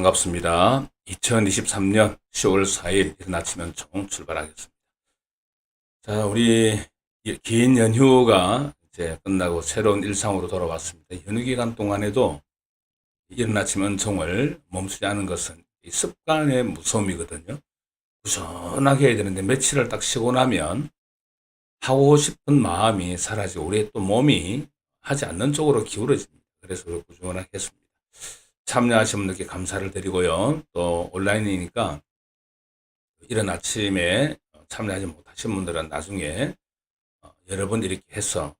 반갑습니다. 2023년 10월 4일 이른 아침 연총 출발하겠습니다. 자, 우리 긴 연휴가 이제 끝나고 새로운 일상으로 돌아왔습니다. 연휴 기간 동안에도 이른 아침 연총을 멈추지 않은 것은 이 습관의 무서움이거든요. 부전하게 해야 되는데 며칠을 딱 쉬고 나면 하고 싶은 마음이 사라지고 우리의 또 몸이 하지 않는 쪽으로 기울어집니다. 그래서 우리 꾸준하게 했습니다. 참여하신 분들께 감사를 드리고요. 또 온라인이니까 이런 아침에 참여하지 못하신 분들은 나중에 어, 여러 번 이렇게 해서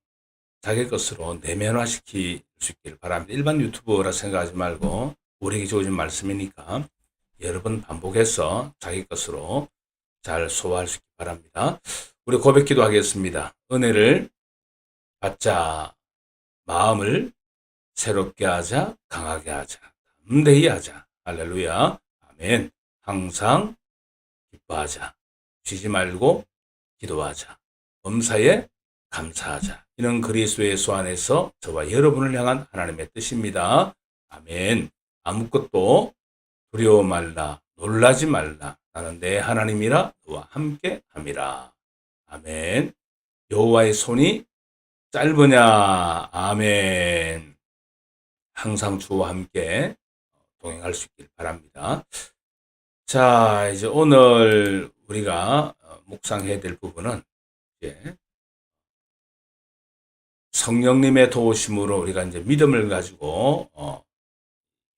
자기 것으로 내면화시킬 수 있기를 바랍니다. 일반 유튜버라 생각하지 말고 우리에게 주어진 말씀이니까 여러 번 반복해서 자기 것으로 잘 소화할 수 있기 바랍니다. 우리 고백 기도 하겠습니다. 은혜를 받자 마음을 새롭게 하자 강하게 하자 담대히 하자. 할렐루야. 아멘. 항상 기뻐하자. 쉬지 말고 기도하자. 범사에 감사하자. 이는 그리스도의 수 안에서 저와 여러분을 향한 하나님의 뜻입니다. 아멘. 아무것도 두려워 말라 놀라지 말라. 나는 내 하나님이라 너와 함께 함이라. 아멘. 여호와의 손이 짧으냐? 아멘. 항상 주와 함께 동행할 수 있길 바랍니다. 자, 이제 오늘 우리가 어, 묵상해야 될 부분은 이제 성령님의 도우심으로 우리가 이제 믿음을 가지고 어,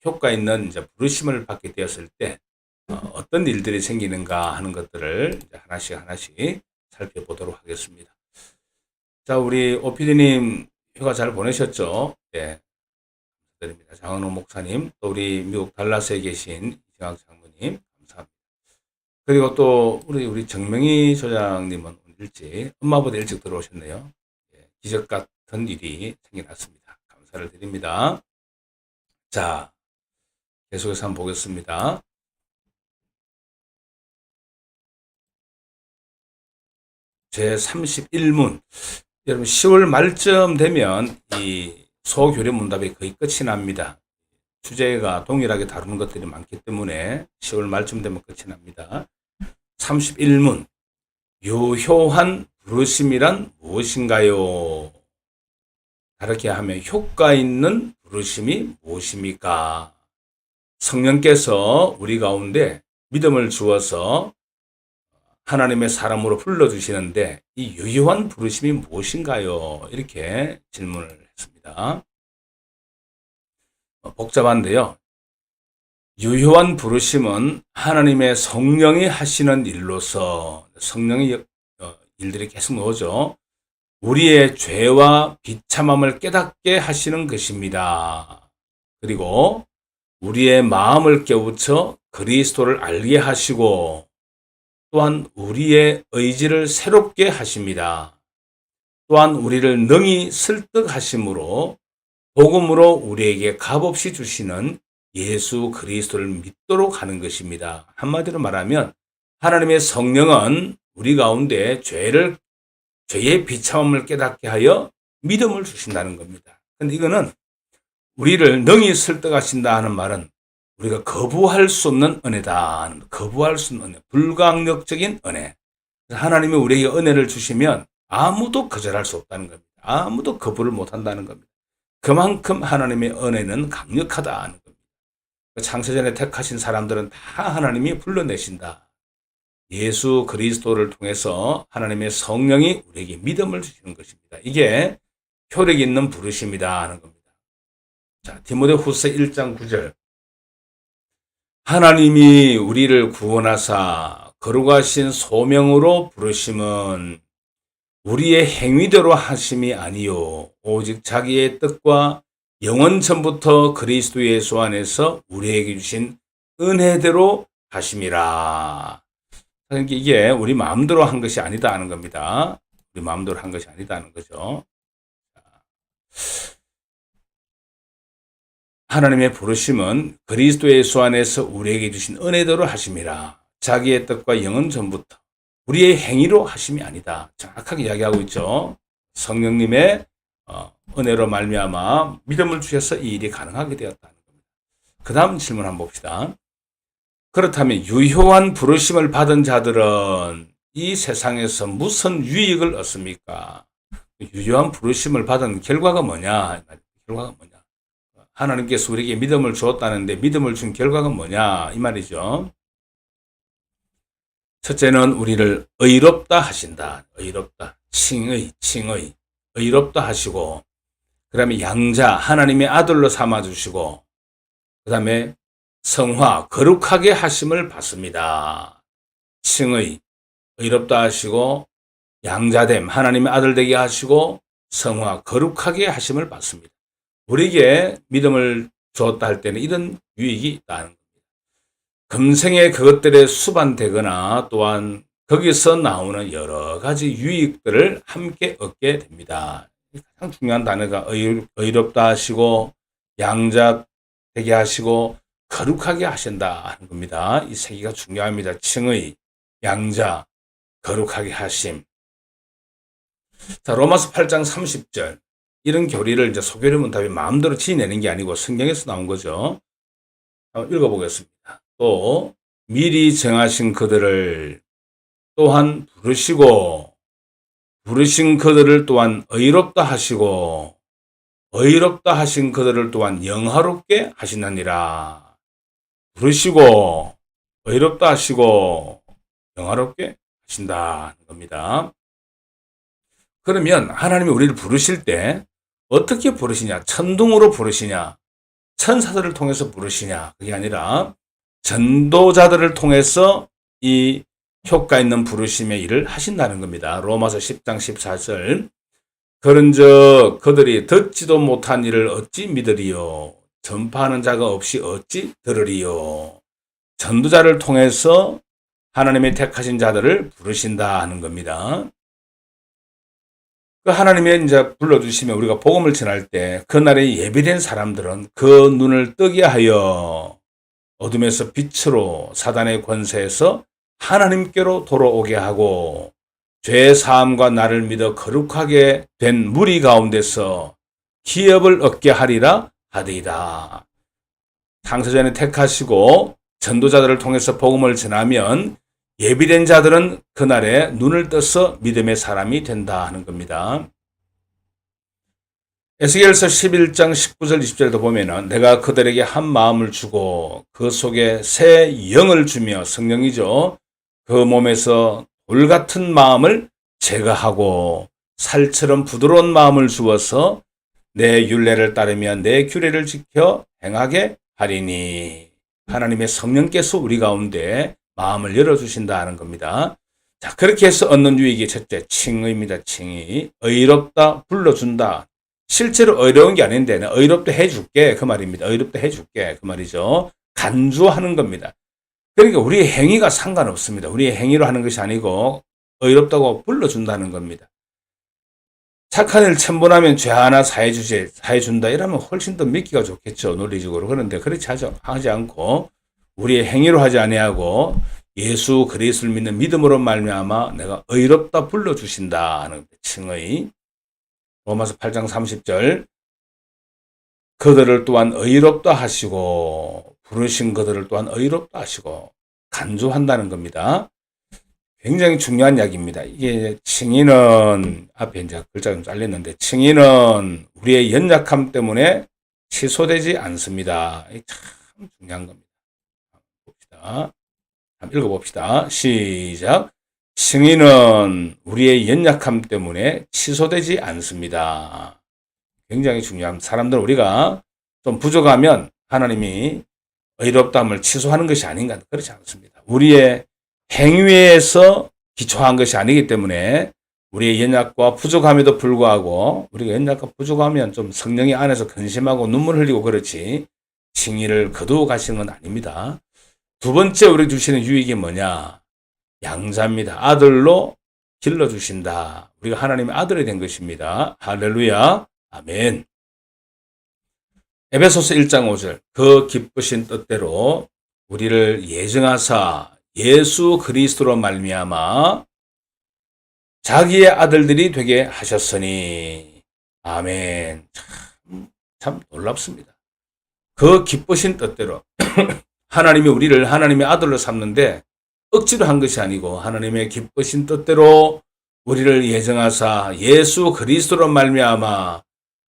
효과 있는 이제 부르심을 받게 되었을 때 어, 떤 일들이 생기는가 하는 것들을 하나씩 하나씩 살펴보도록 하겠습니다. 자, 우리 오피디님 휴가 잘 보내셨죠? 네. 드립니다. 장은호 목사님, 또 우리 미국 달라스에 계신 이정학 장모님, 감사합니다. 그리고 또 우리 우리 정명희 소장님은 일찍 엄마보다 일찍 들어오셨네요. 예, 기적 같은 일이 생겨났습니다. 감사를 드립니다. 자, 계속해서 한번 보겠습니다. 제 31문. 여러분, 10월 말쯤 되면 이 소교련 문답이 거의 끝이 납니다. 주제가 동일하게 다루는 것들이 많기 때문에 10월 말쯤 되면 끝이 납니다. 31문 유효한 부르심이란 무엇인가요? 다르게 하면 효과 있는 부르심이 무엇입니까? 성령께서 우리 가운데 믿음을 주어서 하나님의 사람으로 불러주시는데 이 유효한 부르심이 무엇인가요? 이렇게 질문을 있습니다. 어, 복잡한데요. 유효한 부르심은 하나님의 성령이 하시는 일로서 성령의 어, 일들이 계속 나오죠. 우리의 죄와 비참함을 깨닫게 하시는 것입니다. 그리고 우리의 마음을 깨우쳐 그리스도를 알게 하시고 또한 우리의 의지를 새롭게 하십니다. 또한 우리를 능히 설득하심으로 복음으로 우리에게 값없이 주시는 예수 그리스도를 믿도록 하는 것입니다. 한마디로 말하면 하나님의 성령은 우리 가운데 죄를 죄의 비참함을 깨닫게 하여 믿음을 주신다는 겁니다. 근데 이거는 우리를 능히 설득하신다 하는 말은 우리가 거부할 수 없는 은혜다. 거부할 수 없는 은혜. 불강력적인 은혜. 하나님이 우리에게 은혜를 주시면 아무도 거절할 수 없다는 겁니다. 아무도 거부를 못 한다는 겁니다. 그만큼 하나님의 은혜는 강력하다는 겁니다. 창세전에 택하신 사람들은 다 하나님이 불러내신다. 예수 그리스도를 통해서 하나님의 성령이 우리에게 믿음을 주시는 것입니다. 이게 효력 있는 부르심이다 하는 겁니다. 자, 디모데 후서 1장 9절. 하나님이 우리를 구원하사 거룩하신 소명으로 부르심은 우리의 행위대로 하심이 아니요 오직 자기의 뜻과 영원 전부터 그리스도 예수 안에서 우리에게 주신 은혜대로 하심이라. 그러니까 이게 우리 마음대로 한 것이 아니다는 겁니다. 우리 마음대로 한 것이 아니다는 거죠. 하나님의 부르심은 그리스도 예수 안에서 우리에게 주신 은혜대로 하심이라. 자기의 뜻과 영원 전부터 우리의 행위로 하심이 아니다. 정확하게 이야기하고 있죠. 성령님의 어, 은혜로 말미암아 믿음을 주셔서 이 일이 가능하게 되었다는 겁니다. 그 다음 질문 한번 봅시다. 그렇다면 유효한 부르심을 받은 자들은 이 세상에서 무슨 유익을 얻습니까? 유효한 부르심을 받은 결과가 뭐냐? 결과가 뭐냐? 하나님께서 우리에게 믿음을 주었다는데 믿음을 준 결과가 뭐냐? 이 말이죠. 첫째는 우리를 의롭다 하신다. 의롭다. 칭의, 칭의. 의롭다 하시고, 그 다음에 양자, 하나님의 아들로 삼아주시고, 그 다음에 성화, 거룩하게 하심을 받습니다. 칭의, 의롭다 하시고, 양자됨, 하나님의 아들 되게 하시고, 성화, 거룩하게 하심을 받습니다. 우리에게 믿음을 주었다 할 때는 이런 유익이 있다는 겁니다. 금생에 그것들에 수반되거나 또한 거기서 나오는 여러 가지 유익들을 함께 얻게 됩니다. 가장 중요한 단어가 의, 의롭다 하시고 양자 되게 하시고 거룩하게 하신다 하는 겁니다. 이 세 개가 중요합니다. 칭의, 양자, 거룩하게 하심. 자, 로마서 8장 30절. 이런 교리를 이제 소교리 문답이 마음대로 지내는 게 아니고 성경에서 나온 거죠. 한번 읽어보겠습니다. 또 미리 정하신 그들을 또한 부르시고 부르신 그들을 또한 의롭다 하시고 의롭다 하신 그들을 또한 영화롭게 하시느니라. 부르시고 의롭다 하시고 영화롭게 하신다는 겁니다. 그러면 하나님이 우리를 부르실 때 어떻게 부르시냐? 천둥으로 부르시냐? 천사들을 통해서 부르시냐? 그게 아니라 전도자들을 통해서 이 효과 있는 부르심의 일을 하신다는 겁니다. 로마서 10장 14절. 그런즉 그들이 듣지도 못한 일을 어찌 믿으리요? 전파하는 자가 없이 어찌 들으리요? 전도자를 통해서 하나님의 택하신 자들을 부르신다 하는 겁니다. 그 하나님의 이제 불러주시면 우리가 복음을 전할 때 그날에 예비된 사람들은 그 눈을 뜨게 하여 어둠에서 빛으로 사단의 권세에서 하나님께로 돌아오게 하고 죄 사함과 나를 믿어 거룩하게 된 무리 가운데서 기업을 얻게 하리라 하되이다. 창세전에 택하시고 전도자들을 통해서 복음을 전하면 예비된 자들은 그날에 눈을 떠서 믿음의 사람이 된다 하는 겁니다. 에스겔서 11장 19절 20절도 보면은 내가 그들에게 한 마음을 주고 그 속에 새 영을 주며 성령이죠. 그 몸에서 돌 같은 마음을 제거하고 살처럼 부드러운 마음을 주어서 내 윤례를 따르며 내 규례를 지켜 행하게 하리니 하나님의 성령께서 우리 가운데 마음을 열어주신다 하는 겁니다. 자, 그렇게 해서 얻는 유익이 첫째, 칭의입니다. 칭의. 의롭다, 불러준다. 실제로 어려운 게 아닌데, 의롭다 해줄게. 그 말입니다. 의롭다 해줄게. 그 말이죠. 간주하는 겁니다. 그러니까 우리의 행위가 상관없습니다. 우리의 행위로 하는 것이 아니고, 의롭다고 불러준다는 겁니다. 착한 일 천번하면 죄 하나 사해주지, 사해준다. 이러면 훨씬 더 믿기가 좋겠죠. 논리적으로. 그런데 그렇지 하지 않고, 우리의 행위로 하지 아니하고 예수 그리스도를 믿는 믿음으로 말미암아 내가 의롭다 불러 주신다 하는 칭의 로마서 8장 30절 그들을 또한 의롭다 하시고 부르신 그들을 또한 의롭다 하시고 간주한다는 겁니다. 굉장히 중요한 이야기입니다. 이게 칭의는 앞에 이제 글자 좀 잘렸는데 칭의는 우리의 연약함 때문에 취소되지 않습니다. 참 중요한 겁니다. 한번 읽어봅시다. 시작. 승인은 우리의 연약함 때문에 취소되지 않습니다. 굉장히 중요한 사람들 우리가 좀 부족하면 하나님이 의롭담을 취소하는 것이 아닌가 그렇지 않습니다. 우리의 행위에서 기초한 것이 아니기 때문에 우리의 연약과 부족함에도 불구하고 우리가 연약과 부족하면 좀 성령이 안에서 근심하고 눈물 흘리고 그렇지 칭의를 거두어 가시는 건 아닙니다. 두 번째 우리 주시는 유익이 뭐냐? 양자입니다. 아들로 길러주신다. 우리가 하나님의 아들이 된 것입니다. 할렐루야. 아멘. 에베소서 1장 5절. 그 기쁘신 뜻대로 우리를 예정하사 예수 그리스도로 말미암아 자기의 아들들이 되게 하셨으니 아멘. 참, 참 놀랍습니다. 그 기쁘신 뜻대로 하나님이 우리를 하나님의 아들로 삼는데 억지로 한 것이 아니고 하나님의 기쁘신 뜻대로 우리를 예정하사 예수 그리스도로 말미암아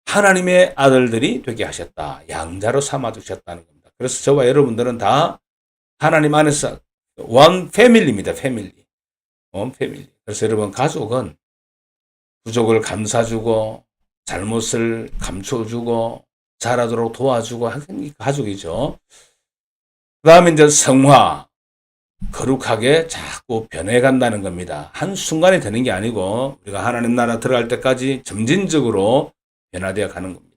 하나님의 아들들이 되게 하셨다. 양자로 삼아 두셨다는 겁니다. 그래서 저와 여러분들은 다 하나님 안에서 원 패밀리입니다. 패밀리. 원 패밀리. 그래서 여러분 가족은 부족을 감싸주고 잘못을 감춰주고 잘하도록 도와주고 하는 게 가족이죠. 그 다음에 이제 성화. 거룩하게 자꾸 변해간다는 겁니다. 한순간에 되는 게 아니고 우리가 하나님 나라 들어갈 때까지 점진적으로 변화되어 가는 겁니다.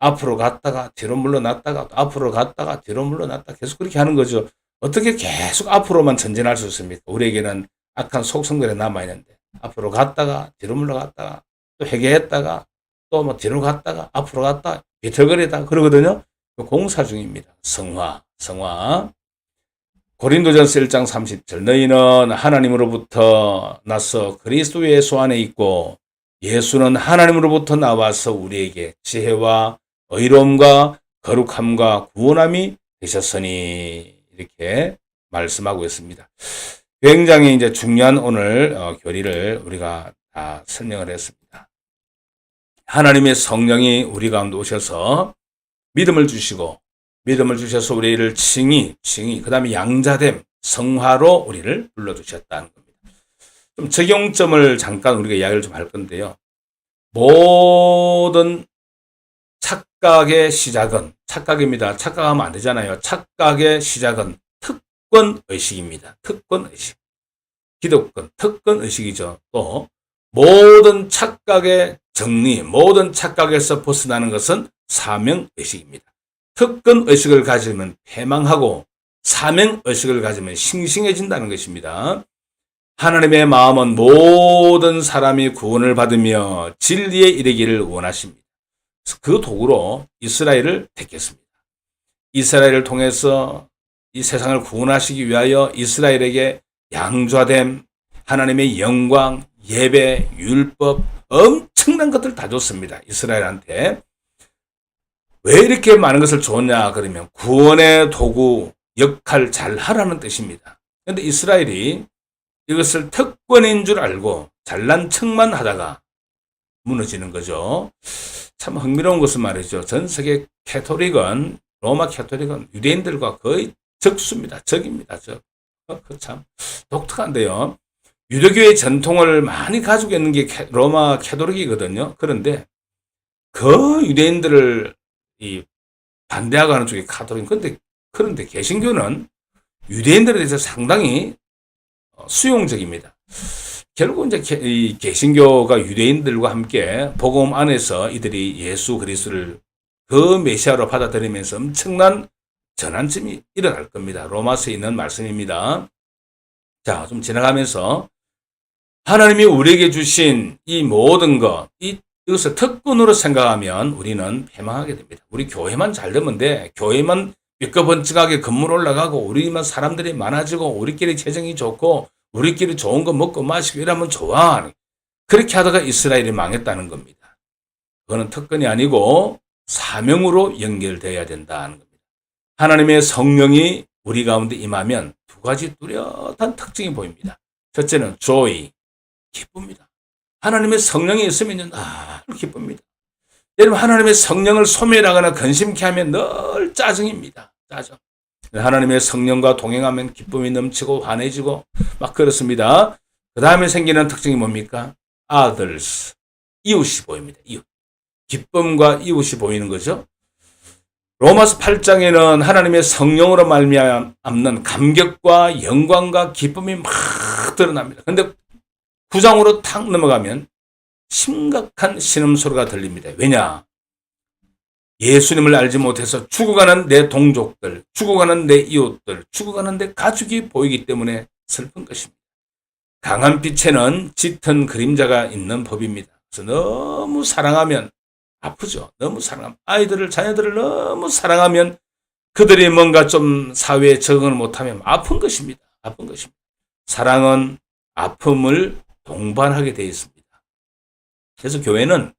앞으로 갔다가 뒤로 물러났다가 또 앞으로 갔다가 뒤로 물러났다 계속 그렇게 하는 거죠. 어떻게 계속 앞으로만 전진할 수 있습니까? 우리에게는 악한 속성들이 남아있는데 앞으로 갔다가 뒤로 물러갔다가 또 회개했다가 또 뭐 뒤로 갔다가 앞으로 갔다가 비틀거리다가 그러거든요. 그 공사 중입니다. 성화, 성화. 고린도전서 1장 30절 너희는 하나님으로부터 나서 그리스도 예수 안에 있고 예수는 하나님으로부터 나와서 우리에게 지혜와 의로움과 거룩함과 구원함이 되셨으니 이렇게 말씀하고 있습니다. 굉장히 이제 중요한 오늘 어, 교리를 우리가 다 설명을 했습니다. 하나님의 성령이 우리 가운데 오셔서 믿음을 주시고 믿음을 주셔서 우리를 칭의, 칭의, 그 다음에 양자됨, 성화로 우리를 불러주셨다는 겁니다. 좀 적용점을 잠깐 우리가 이야기를 좀 할 건데요. 모든 착각의 시작은, 착각입니다. 착각하면 안 되잖아요. 착각의 시작은 특권 의식입니다. 특권 의식. 기독권, 특권 의식이죠. 또, 모든 착각의 정리, 모든 착각에서 벗어나는 것은 사명 의식입니다. 특권 의식을 가지면 패망하고 사명 의식을 가지면 싱싱해진다는 것입니다. 하나님의 마음은 모든 사람이 구원을 받으며 진리에 이르기를 원하십니다. 그 도구로 이스라엘을 택했습니다. 이스라엘을 통해서 이 세상을 구원하시기 위하여 이스라엘에게 양좌됨, 하나님의 영광, 예배, 율법, 엄청난 것들 다 줬습니다. 이스라엘한테. 왜 이렇게 많은 것을 줬냐 그러면 구원의 도구 역할 잘 하라는 뜻입니다. 그런데 이스라엘이 이것을 특권인 줄 알고 잘난 척만 하다가 무너지는 거죠. 참 흥미로운 것은 말이죠. 전 세계 캐토릭은 로마 캐토릭은 유대인들과 거의 적수입니다. 적입니다. 적. 어, 참 독특한데요. 유대교의 전통을 많이 가지고 있는 게 로마 캐토릭이거든요. 그런데 그 유대인들을 이 반대하고 하는 쪽이 카톨릭. 그런데 그런데 개신교는 유대인들에 대해서 상당히 어, 수용적입니다. 결국 이제 이 개신교가 유대인들과 함께 복음 안에서 이들이 예수 그리스도를 그 메시아로 받아들이면서 엄청난 전환점이 일어날 겁니다. 로마서에 있는 말씀입니다. 자, 좀 지나가면서 하나님이 우리에게 주신 이 모든 것, 이 이것을 특권으로 생각하면 우리는 패망하게 됩니다. 우리 교회만 잘 되면 돼. 교회만 삐까번쩍하게 건물 올라가고 우리만 사람들이 많아지고 우리끼리 재정이 좋고 우리끼리 좋은 거 먹고 마시고 이러면 좋아. 그렇게 하다가 이스라엘이 망했다는 겁니다. 그거는 특권이 아니고 사명으로 연결되어야 된다는 겁니다. 하나님의 성령이 우리 가운데 임하면 두 가지 뚜렷한 특징이 보입니다. 첫째는 joy, 기쁩니다. 하나님의 성령이 있으면 아 기쁩니다. 여러분 하나님의 성령을 소멸하거나 근심케 하면 늘 짜증입니다. 짜증. 하나님의 성령과 동행하면 기쁨이 넘치고 환해지고 막 그렇습니다. 그 다음에 생기는 특징이 뭡니까? others. 이웃이 보입니다. 이웃. 기쁨과 이웃이 보이는 거죠. 로마서 8장에는 하나님의 성령으로 말미암는 감격과 영광과 기쁨이 막 드러납니다. 근데 구장으로 탁 넘어가면 심각한 신음소리가 들립니다. 왜냐? 예수님을 알지 못해서 죽어가는 내 동족들, 죽어가는 내 이웃들, 죽어가는 내 가족이 보이기 때문에 슬픈 것입니다. 강한 빛에는 짙은 그림자가 있는 법입니다. 그래서 너무 사랑하면 아프죠. 너무 사랑하면 아이들을 자녀들을 너무 사랑하면 그들이 뭔가 좀 사회에 적응을 못하면 아픈 것입니다. 아픈 것입니다. 사랑은 아픔을 동반하게 되어 있습니다. 그래서 교회는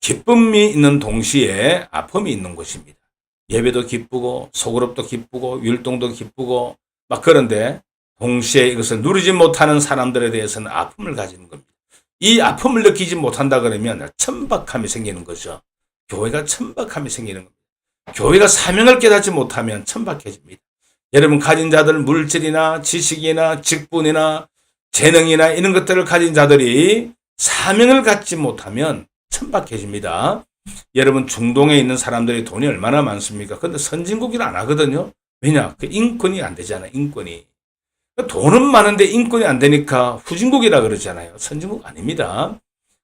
기쁨이 있는 동시에 아픔이 있는 곳입니다. 예배도 기쁘고 소그룹도 기쁘고 율동도 기쁘고 막 그런데 동시에 이것을 누리지 못하는 사람들에 대해서는 아픔을 가지는 겁니다. 이 아픔을 느끼지 못한다 그러면 천박함이 생기는 거죠. 교회가 천박함이 생기는 겁니다. 교회가 사명을 깨닫지 못하면 천박해집니다. 여러분 가진 자들 물질이나 지식이나 직분이나 재능이나 이런 것들을 가진 자들이 사명을 갖지 못하면 천박해집니다. 여러분 중동에 있는 사람들이 돈이 얼마나 많습니까? 근데 선진국이라 안 하거든요. 왜냐? 그 인권이 안 되잖아요. 인권이. 돈은 많은데 인권이 안 되니까 후진국이라 그러잖아요. 선진국 아닙니다.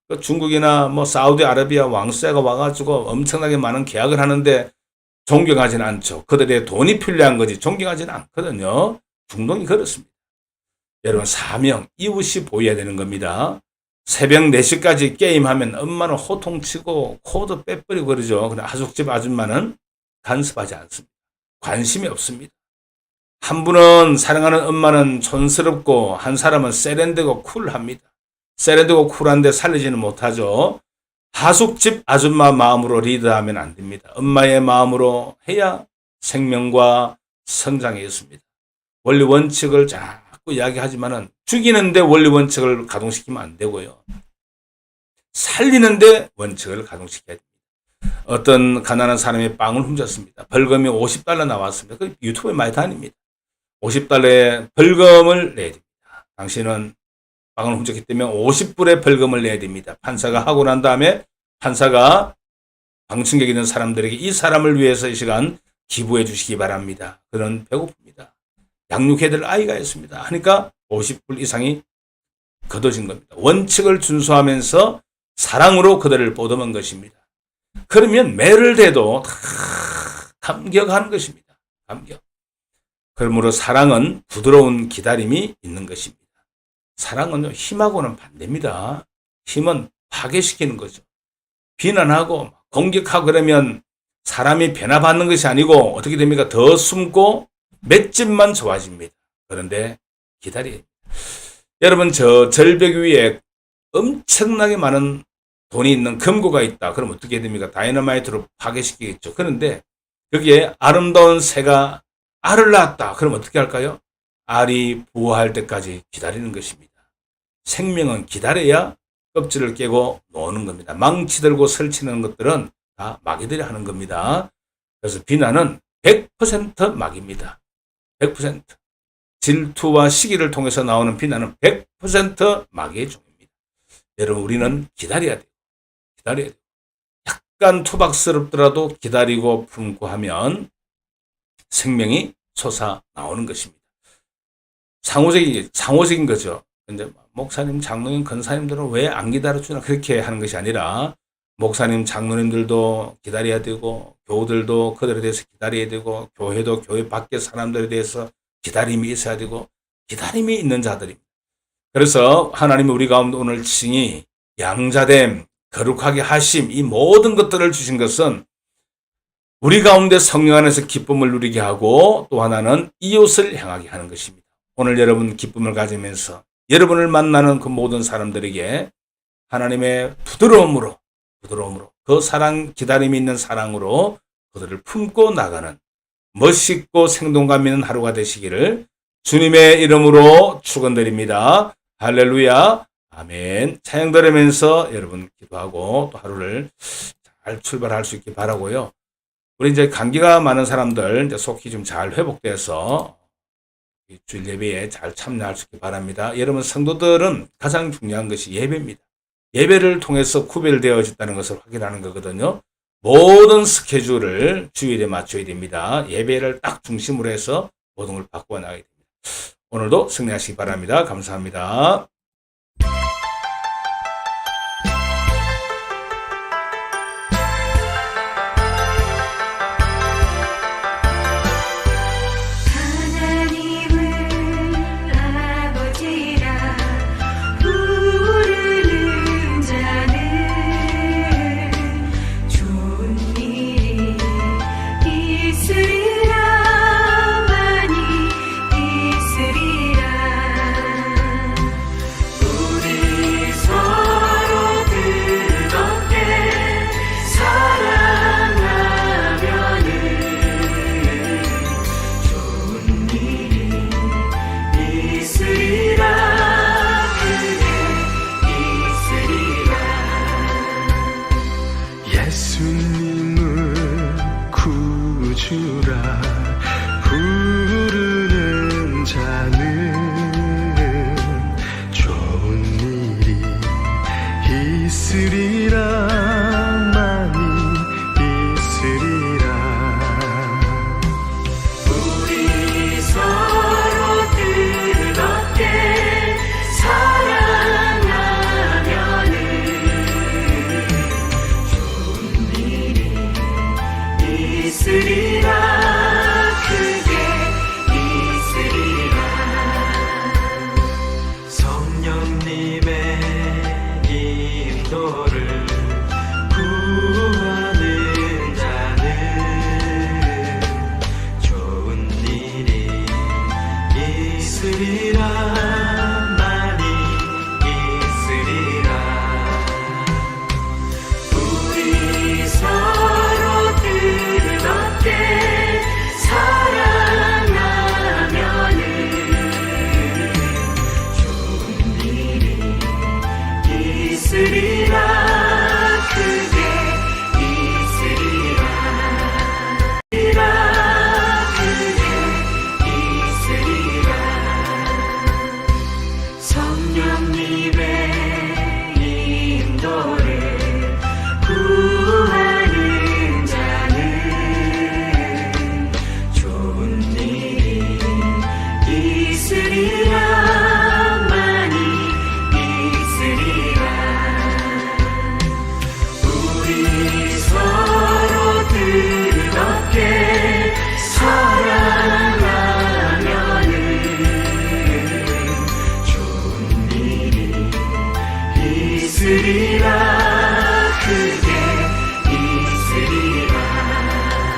그 중국이나 뭐 사우디아라비아 왕세가 와가지고 엄청나게 많은 계약을 하는데 존경하지는 않죠. 그들의 돈이 필요한 거지 존경하지는 않거든요. 중동이 그렇습니다. 여러분 사명 이웃이 보여야 되는 겁니다. 새벽 4시까지 게임하면 엄마는 호통치고 코도 빼버리고 그러죠. 근데 아숙집 아줌마는 간섭하지 않습니다. 관심이 없습니다. 한 분은 사랑하는 엄마는 촌스럽고 한 사람은 세련되고 쿨합니다. 세련되고 쿨한데 살리지는 못하죠. 하숙집 아줌마 마음으로 리드하면 안 됩니다. 엄마의 마음으로 해야 생명과 성장이 있습니다. 원리 원칙을 자꾸 이야기하지만은 죽이는데 원리 원칙을 가동시키면 안 되고요. 살리는데 원칙을 가동시켜야 됩니다. 어떤 가난한 사람이 빵을 훔쳤습니다. 벌금이 50달러 나왔습니다. 그 유튜브에 많이 다닙니다. 50달러의 벌금을 내야 됩니다. 당신은 빵을 훔쳤기 때문에 50불의 벌금을 내야 됩니다. 판사가 하고 난 다음에 판사가 방청객 있는 사람들에게 이 사람을 위해서 이 시간 기부해 주시기 바랍니다. 그는 배고픕니다. 양육해야 될 아이가 있습니다. 하니까 50불 이상이 걷어진 겁니다. 원칙을 준수하면서 사랑으로 그들을 보듬은 것입니다. 그러면 매를 대도 다 감격하는 것입니다. 감격. 그러므로 사랑은 부드러운 기다림이 있는 것입니다. 사랑은 힘하고는 반대입니다. 힘은 파괴시키는 거죠. 비난하고 공격하고 그러면 사람이 변화받는 것이 아니고 어떻게 됩니까? 더 숨고 맷집만 좋아집니다. 그런데 기다려. 여러분 저 절벽 위에 엄청나게 많은 돈이 있는 금고가 있다. 그럼 어떻게 됩니까? 다이너마이트로 파괴시키겠죠. 그런데 거기에 아름다운 새가 알을 낳았다. 그럼 어떻게 할까요? 알이 부화할 때까지 기다리는 것입니다. 생명은 기다려야 껍질을 깨고 노는 겁니다. 망치 들고 설치는 것들은 다 마귀들이 하는 겁니다. 그래서 비난은 100% 마귀입니다. 100%. 질투와 시기를 통해서 나오는 비난은 100% 마귀의 종입니다. 여러분, 우리는 기다려야 돼요. 기다려야 돼요. 약간 투박스럽더라도 기다리고 품고 하면 생명이 솟아 나오는 것입니다. 상호적인, 상호적인 거죠. 근데 목사님, 장로님, 권사님들은 왜 안 기다려주나 그렇게 하는 것이 아니라 목사님, 장로님들도 기다려야 되고 교우들도 그들에 대해서 기다려야 되고 교회도 교회 밖의 사람들에 대해서 기다림이 있어야 되고 기다림이 있는 자들입니다. 그래서 하나님이 우리 가운데 오늘 칭이 양자됨, 거룩하게 하심 이 모든 것들을 주신 것은 우리 가운데 성령 안에서 기쁨을 누리게 하고 또 하나는 이웃을 향하게 하는 것입니다. 오늘 여러분 기쁨을 가지면서 여러분을 만나는 그 모든 사람들에게 하나님의 부드러움으로 부드러움으로 그 사랑 기다림이 있는 사랑으로 그들을 품고 나가는 멋있고 생동감 있는 하루가 되시기를 주님의 이름으로 축원드립니다. 할렐루야. 아멘. 찬양 들으면서 여러분 기도하고 또 하루를 잘 출발할 수 있길 바라고요. 우리 이제 감기가 많은 사람들 이제 속히 좀 잘 회복돼서 주일 예배에 잘 참여할 수 있길 바랍니다. 여러분 성도들은 가장 중요한 것이 예배입니다. 예배를 통해서 구별되어졌다는 것을 확인하는 거거든요. 모든 스케줄을 주일에 맞춰야 됩니다. 예배를 딱 중심으로 해서 모든 걸 바꾸어 나가야 됩니다. 오늘도 승리하시기 바랍니다. 감사합니다.